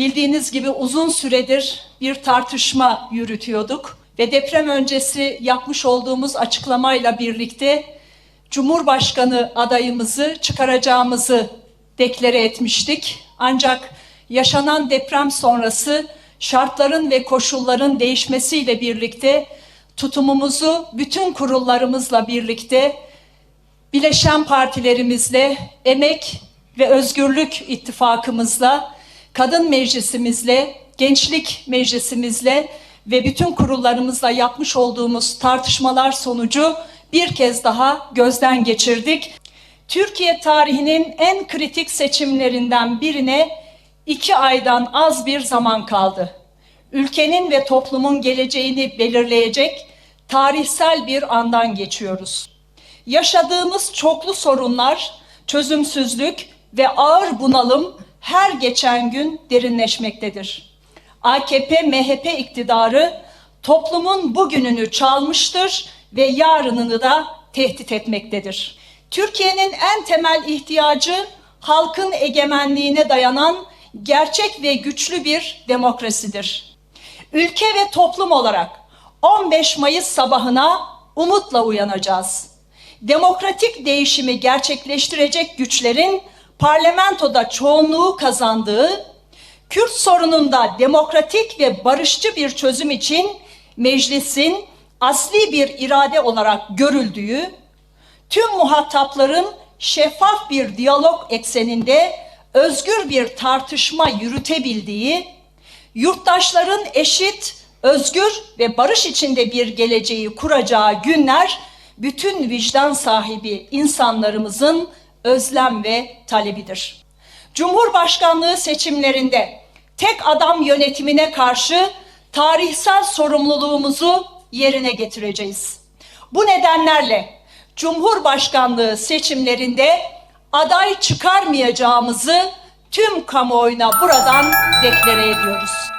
Bildiğiniz gibi uzun süredir bir tartışma yürütüyorduk ve deprem öncesi yapmış olduğumuz açıklamayla birlikte Cumhurbaşkanı adayımızı çıkaracağımızı deklare etmiştik. Ancak yaşanan deprem sonrası şartların ve koşulların değişmesiyle birlikte tutumumuzu bütün kurullarımızla birlikte bileşen partilerimizle, Emek ve Özgürlük İttifakımızla, Kadın Meclisimizle, Gençlik Meclisimizle ve bütün kurullarımızla yapmış olduğumuz tartışmalar sonucu bir kez daha gözden geçirdik. Türkiye tarihinin en kritik seçimlerinden birine iki aydan az bir zaman kaldı. Ülkenin ve toplumun geleceğini belirleyecek tarihsel bir andan geçiyoruz. Yaşadığımız çoklu sorunlar, çözümsüzlük ve ağır bunalım her geçen gün derinleşmektedir. AKP MHP iktidarı toplumun bugününü çalmıştır ve yarınını da tehdit etmektedir. Türkiye'nin en temel ihtiyacı halkın egemenliğine dayanan gerçek ve güçlü bir demokrasidir. Ülke ve toplum olarak 15 Mayıs sabahına umutla uyanacağız. Demokratik değişimi gerçekleştirecek güçlerin parlamentoda çoğunluğu kazandığı, Kürt sorununda demokratik ve barışçı bir çözüm için meclisin asli bir irade olarak görüldüğü, tüm muhatapların şeffaf bir diyalog ekseninde özgür bir tartışma yürütebildiği, yurttaşların eşit, özgür ve barış içinde bir geleceği kuracağı günler bütün vicdan sahibi insanlarımızın özlem ve talebidir. Cumhurbaşkanlığı seçimlerinde tek adam yönetimine karşı tarihsel sorumluluğumuzu yerine getireceğiz. Bu nedenlerle Cumhurbaşkanlığı seçimlerinde aday çıkarmayacağımızı tüm kamuoyuna buradan deklare ediyoruz.